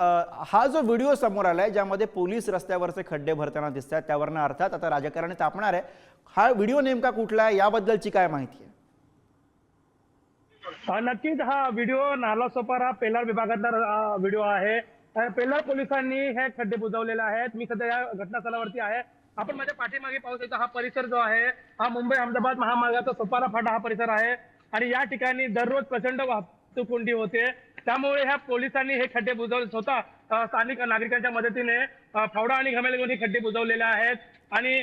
हा जो व्हिडिओ समोर आलाय ज्यामध्ये पोलीस रस्त्यावरचे खड्डे भरताना दिसत आहेत त्यावरनं अर्थात आता राजकारण तापणार आहे. हा व्हिडिओ नेमका कुठला आहे याबद्दलची काय माहिती आहे? नक्कीच हा व्हिडिओ नाला सोपारा पेलार विभागातला व्हिडिओ आहे. पेलार पोलिसांनी हे खड्डे बुजवलेले आहेत. मी सध्या या घटनास्थळावरती आहे. आपण माझ्या पाठीमागे पाहू शकतो हा परिसर जो आहे हा मुंबई अहमदाबाद महामार्गाचा सोपारा फाटा हा परिसर आहे. आणि या ठिकाणी दररोज प्रचंड वाहतूक कोंडी होते. त्यामुळे ह्या पोलिसांनी हे खड्डे बुजवले. स्वतः स्थानिक नागरिकांच्या मदतीने फावडा आणि घमेल घेऊन हे खड्डे बुजवलेले आहेत. आणि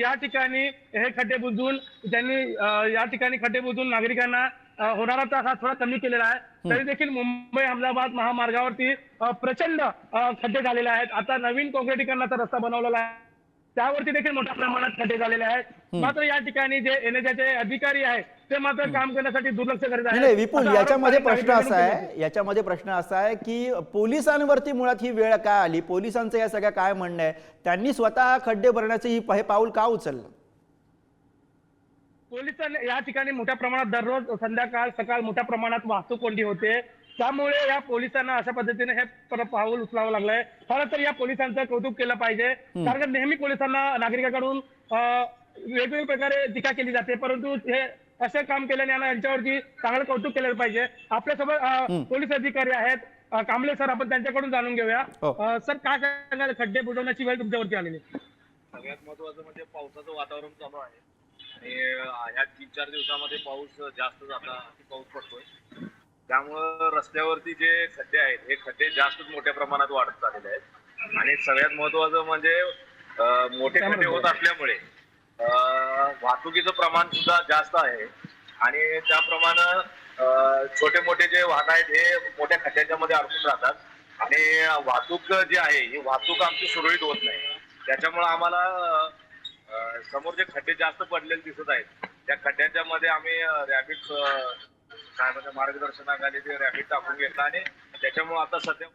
या ठिकाणी हे खड्डे बुजवून त्यांनी या ठिकाणी खड्डे बुजवून नागरिकांना होणारा त्रास हा थोडा कमी केलेला आहे. तरी देखील मुंबई अहमदाबाद महामार्गावरती प्रचंड खड्डे झालेले आहेत. आता नवीन काँक्रिटीकरणाचा रस्ता बनवलेला आहे. त्यावरती देखील मोठ्या प्रमाणात खड्डे झालेले आहेत. मात्र या ठिकाणी जे एनएचचे अधिकारी आहेत ते मात्र काम करण्यासाठी दुर्लक्ष करीत आहेत. विपुल याच्यामध्ये प्रश्न असा आहे याच्यामध्ये प्रश्न असा आहे की पोलिसांवरती मुळात ही वेळ काय आली? पोलिसांचं या सगळ्या काय म्हणणं आहे? त्यांनी स्वतः खड्डे भरण्याचं ही हे पाऊल का उचललं? पोलिसांनी या ठिकाणी मोठ्या प्रमाणात दररोज संध्याकाळ सकाळ मोठ्या प्रमाणात वाहतूक कोंडी होते. त्यामुळे या पोलिसांना अशा पद्धतीने हे पाऊल उचलावं लागलंय. खरं तर या पोलिसांचं कौतुक केलं पाहिजे. कारण नेहमी पोलिसांना नागरिकांकडून वेगवेगळ्या प्रकारे टीका केली जाते. परंतु हे असे काम केल्याने यांना यांच्यावरती चांगलं कौतुक केलं पाहिजे. आपल्यासोबत पोलीस अधिकारी आहेत. कांबळे सर आपण त्यांच्याकडून जाणून घेऊया. हो. सर काय सांगाल? खड्डे बुजवण्याची वेळ तुमच्यावरती आलेली? सगळ्यात महत्वाचं म्हणजे पावसाचं वातावरण चालू आहे. आणि ह्या तीन चार दिवसामध्ये पाऊस जास्त झाला पाऊस पडतोय. त्यामुळं रस्त्यावरती जे खड्डे आहेत हे खड्डे जास्तच मोठ्या प्रमाणात वाढत चाललेले आहेत. आणि सगळ्यात महत्वाचं म्हणजे मोठे खड्डे होत असल्यामुळे वाहतुकीचं प्रमाण सुद्धा जास्त आहे. आणि त्याप्रमाणे छोटे मोठे जे वाहन आहेत हे मोठ्या खड्ड्यांच्या मध्ये अडकून राहतात. आणि वाहतूक जी आहे ही वाहतूक आमची सुरळीत होत नाही. त्याच्यामुळे आम्हाला समोर जे खड्डे जास्त पडलेले दिसत आहेत त्या खड्ड्यांच्या मध्ये आम्ही रॅबिट साहेबांच्या मार्गदर्शनाखाली ते रॅपिड टाकून घेतला आणि त्याच्यामुळे आता सध्या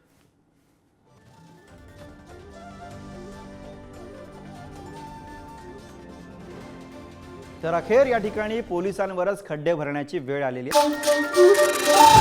तर अखेर या ठिकाणी पोलिसांवरच खड्डे भरण्याची वेळ आलेली आहे.